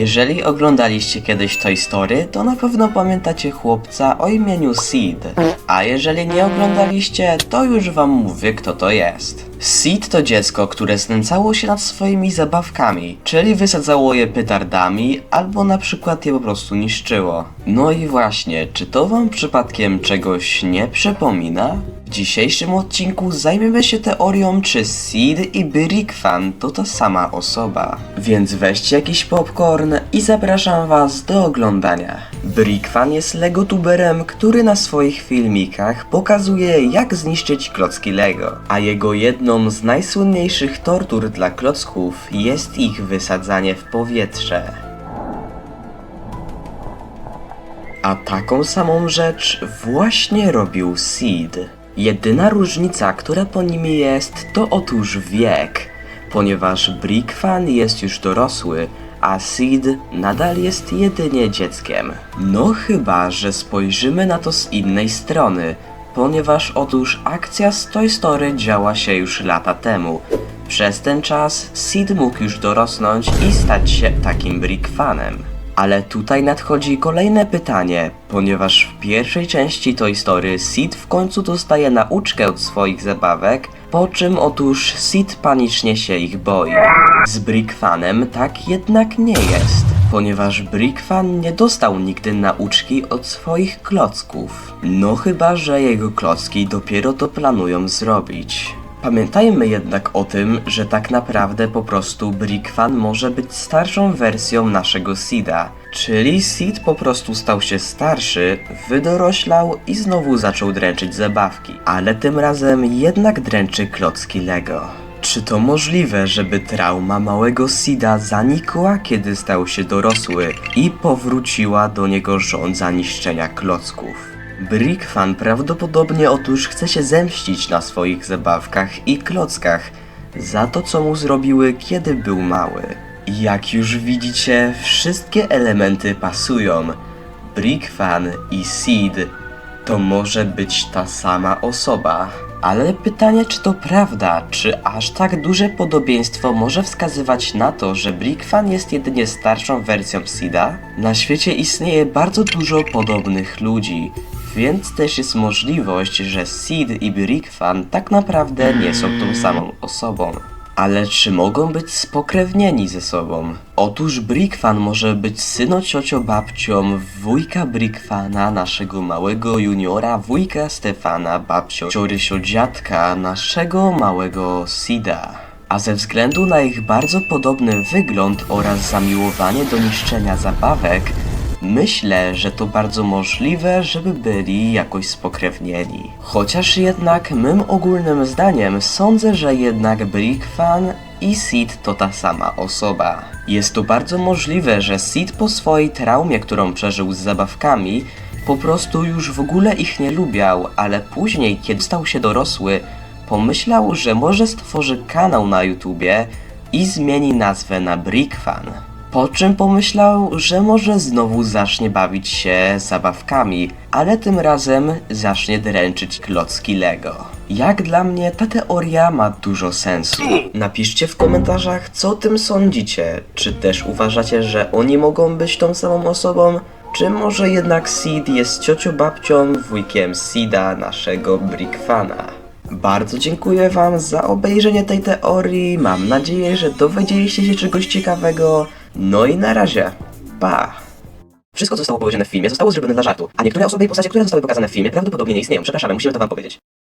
Jeżeli oglądaliście kiedyś Toy Story, to na pewno pamiętacie chłopca o imieniu Sid. A jeżeli nie oglądaliście, to już wam mówię kto to jest. Sid to dziecko, które znęcało się nad swoimi zabawkami, czyli wysadzało je pytardami, albo na przykład je po prostu niszczyło. No i właśnie, czy to wam przypadkiem czegoś nie przypomina? W dzisiejszym odcinku zajmiemy się teorią, czy Sid i Brick Fan to ta sama osoba. Więc weźcie jakiś popcorn i zapraszam was do oglądania. Brick Fan jest legotuberem, który na swoich filmikach pokazuje jak zniszczyć klocki Lego, a jego jedną z najsłynniejszych tortur dla klocków jest ich wysadzanie w powietrze. A taką samą rzecz właśnie robił Sid. Jedyna różnica, która po nim jest, to otóż wiek, ponieważ Brickfan jest już dorosły, a Sid nadal jest jedynie dzieckiem. No chyba, że spojrzymy na to z innej strony, ponieważ otóż akcja z Toy Story działa się już lata temu. Przez ten czas Sid mógł już dorosnąć i stać się takim Brickfanem. Ale tutaj nadchodzi kolejne pytanie, ponieważ w pierwszej części Toy Story Sid w końcu dostaje nauczkę od swoich zabawek, po czym otóż Sid panicznie się ich boi. Z Brickfanem tak jednak nie jest, ponieważ Brickfan nie dostał nigdy nauczki od swoich klocków. No chyba, że jego klocki dopiero to planują zrobić. Pamiętajmy jednak o tym, że tak naprawdę po prostu Brickfan może być starszą wersją naszego Sida. Czyli Sid po prostu stał się starszy, wydoroślał i znowu zaczął dręczyć zabawki. Ale tym razem jednak dręczy klocki Lego. Czy to możliwe, żeby trauma małego Sida zanikła, kiedy stał się dorosły i powróciła do niego żądza niszczenia klocków? Brickfan prawdopodobnie otóż chce się zemścić na swoich zabawkach i klockach za to, co mu zrobiły, kiedy był mały. Jak już widzicie, wszystkie elementy pasują. Brickfan i Sid to może być ta sama osoba. Ale pytanie, czy to prawda? Czy aż tak duże podobieństwo może wskazywać na to, że Brickfan jest jedynie starszą wersją Sida? Na świecie istnieje bardzo dużo podobnych ludzi, więc też jest możliwość, że Sid i Brickfan tak naprawdę nie są tą samą osobą. Ale czy mogą być spokrewnieni ze sobą? Otóż Brickfan może być syno ciocio babcią wujka Brickfana, naszego małego juniora, wujka Stefana, babcio ciorysio dziadka, naszego małego Sida. A ze względu na ich bardzo podobny wygląd oraz zamiłowanie do niszczenia zabawek, Myślę, że to bardzo możliwe, żeby byli jakoś spokrewnieni. Chociaż jednak mym ogólnym zdaniem sądzę, że jednak Brickfan i Sid to ta sama osoba. Jest to bardzo możliwe, że Sid po swojej traumie, którą przeżył z zabawkami, po prostu już w ogóle ich nie lubiał, ale później, kiedy stał się dorosły, pomyślał, że może stworzy kanał na YouTubie i zmieni nazwę na Brickfan. Po czym pomyślał, że może znowu zacznie bawić się zabawkami, ale tym razem zacznie dręczyć klocki Lego. Jak dla mnie ta teoria ma dużo sensu. Napiszcie w komentarzach, co o tym sądzicie. Czy też uważacie, że oni mogą być tą samą osobą? Czy może jednak Sid jest ciocią babcią, wujkiem Sida, naszego Brickfana? Bardzo dziękuję Wam za obejrzenie tej teorii. Mam nadzieję, że dowiedzieliście się czegoś ciekawego. No i na razie. Pa! Wszystko, co zostało powiedziane w filmie, zostało zrobione dla żartu, a niektóre osoby i postacie, które zostały pokazane w filmie, prawdopodobnie nie istnieją. Przepraszamy, musimy to Wam powiedzieć.